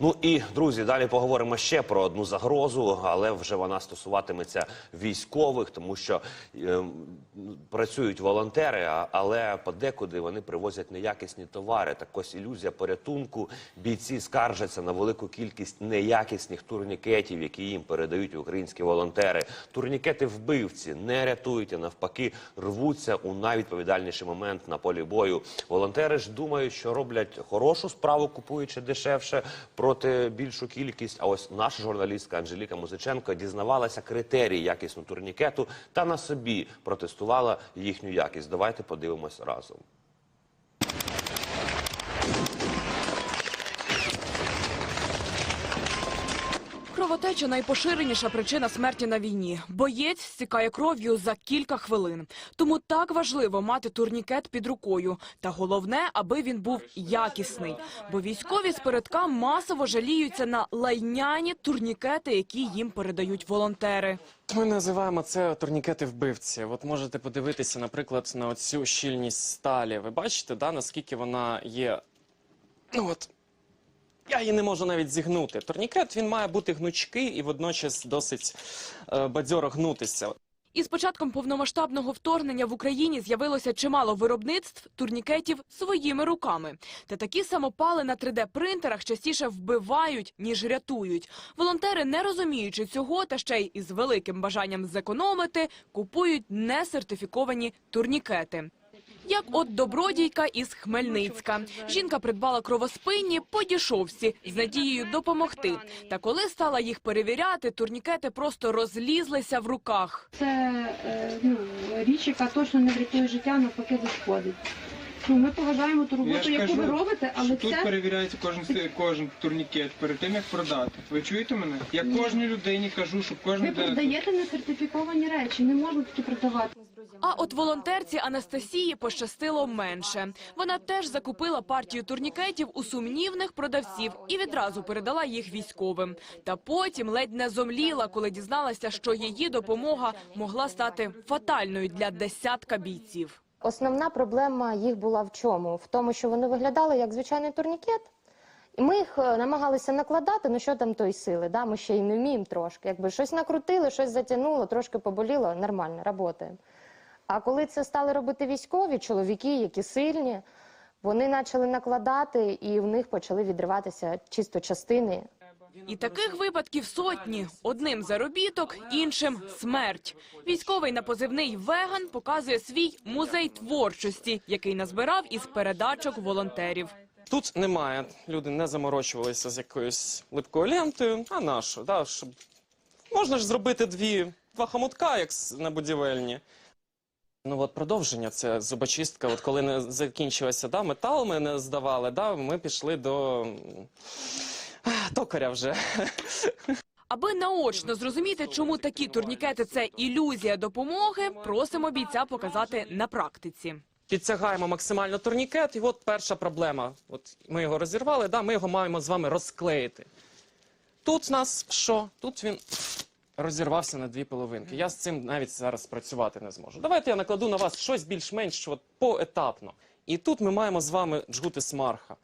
Ну і друзі, далі поговоримо ще про одну загрозу, але вже вона стосуватиметься військових, тому що е, працюють волонтери, але подекуди вони привозять неякісні товари. Так ось ілюзія порятунку. Бійці скаржаться на велику кількість неякісних турнікетів, які їм передають українські волонтери. Турнікети вбивці не рятують, а навпаки, рвуться у найвідповідальніший момент на полі бою. Волонтери ж думають, що роблять хорошу справу, купуючи дешевше проти більшу кількість. А ось наша журналістка Анжеліка Музиченко дізнавалася критерії якісного турнікету та на собі протестувала їхню якість. Давайте подивимось разом. Кровотеча найпоширеніша причина смерті на війні. Боєць стікає кров'ю за кілька хвилин. Тому так важливо мати турнікет під рукою. Та головне, аби він був якісний. Бо військові з передка масово жаліються на лайняні турнікети, які їм передають волонтери. Ми називаємо це турнікети вбивці. От можете подивитися, наприклад, на оцю щільність сталі. Ви бачите, да, наскільки вона є. Ну от. Я її не можу навіть зігнути. Турнікет він має бути гнучкий і водночас досить е, бадьоро гнутися. І з початком повномасштабного вторгнення в Україні з'явилося чимало виробництв турнікетів своїми руками. Та такі самопали на 3D-принтерах частіше вбивають, ніж рятують. Волонтери, не розуміючи цього, та ще й із великим бажанням зекономити, купують несертифіковані турнікети. Як от добродійка із Хмельницька. Жінка придбала кровоспинні по дішовці з надією допомогти. Та коли стала їх перевіряти, турнікети просто розлізлися в руках. Це е, ну, річ, яка точно не врятує життя, а навпаки зашкодить. Ну, ми поважаємо ту роботу, яку ви робите, але що тут це перевіряється кожен с- кожен турнікет перед тим як продати. Ви чуєте мене? Я кожній людині кажу, щоб кожен ви продаєте несертифіковані речі, не можна такі продавати. А от волонтерці Анастасії пощастило менше. Вона теж закупила партію турнікетів у сумнівних продавців і відразу передала їх військовим. Та потім ледь не зомліла, коли дізналася, що її допомога могла стати фатальною для десятка бійців. Основна проблема їх була в чому? В тому, що вони виглядали як звичайний турнікет. І ми їх е, намагалися накладати, ну що там тої сили, да? ми ще й не вміємо трошки. Якби щось накрутили, щось затягнуло, трошки поболіло, нормально, працюємо. А коли це стали робити військові, чоловіки, які сильні, вони почали накладати, і в них почали відриватися чисто частини. І таких випадків сотні. Одним заробіток, іншим смерть. Військовий на позивний веган показує свій музей творчості, який назбирав із передачок волонтерів. Тут немає. Люди не заморочувалися з якоюсь липкою лентою. А на що? Да, щоб... Можна ж зробити дві, два хомутка, як на будівельні. Ну от продовження це зубочистка. От коли не закінчилося да, метал, ми не здавали, да, ми пішли до м, токаря вже. Аби наочно зрозуміти, чому такі турнікети це ілюзія допомоги, просимо бійця показати на практиці. Підтягаємо максимально турнікет, і от перша проблема. От ми його розірвали, да, ми його маємо з вами розклеїти. Тут в нас що? Тут він розірвався на дві половинки. Я з цим навіть зараз працювати не зможу. Давайте я накладу на вас щось більш-менш от, поетапно. І тут ми маємо з вами джгути смарха.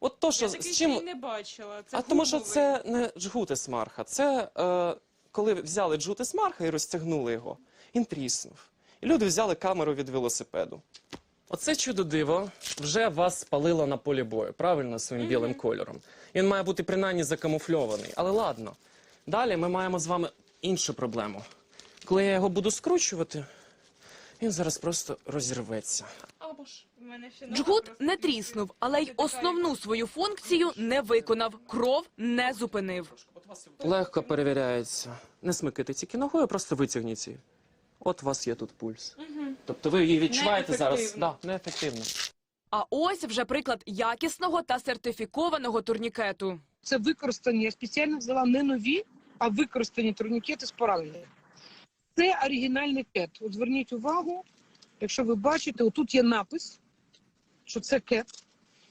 От то, що Я з чим. ще й не бачила. Це а тому що гумовий. це не джгути смарха. Це е, коли взяли джгути смарха і розтягнули його, він тріснув. І люди взяли камеру від велосипеду. Оце чудо диво вже вас спалило на полі бою, правильно, своїм білим кольором. Він має бути принаймні закамуфльований. Але ладно. Далі ми маємо з вами іншу проблему. Коли я його буду скручувати, він зараз просто розірветься. Або ж в мене ще не Джгут не тріснув, але й основну свою функцію не виконав. Кров не зупинив. Легко перевіряється. Не смикайте тільки ногою, просто витягніть її. От у вас є тут пульс. Тобто ви її відчуваєте зараз. Неефективно. Да, неефективно. А ось вже приклад якісного та сертифікованого турнікету. це використані. Я спеціально взяла не нові, а використані турнікети з пораненими. Це оригінальний кет. От зверніть увагу, якщо ви бачите, отут є напис, що це кет.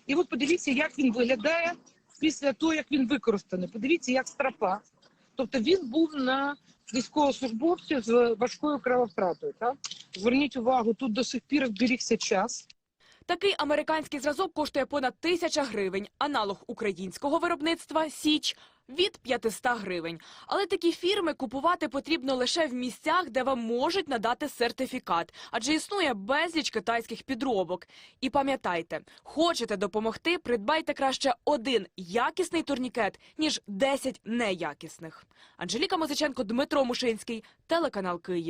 І от подивіться, як він виглядає після того, як він використаний. Подивіться, як стропа. Тобто він був на військовослужбовців з важкою крововтратою. Так? Зверніть увагу, тут до сих пір зберігся час. Такий американський зразок коштує понад тисяча гривень. Аналог українського виробництва Січ від 500 гривень. Але такі фірми купувати потрібно лише в місцях, де вам можуть надати сертифікат, адже існує безліч китайських підробок. І пам'ятайте, хочете допомогти, придбайте краще один якісний турнікет, ніж 10 неякісних. Анжеліка Музиченко, Дмитро Мушинський, телеканал Київ.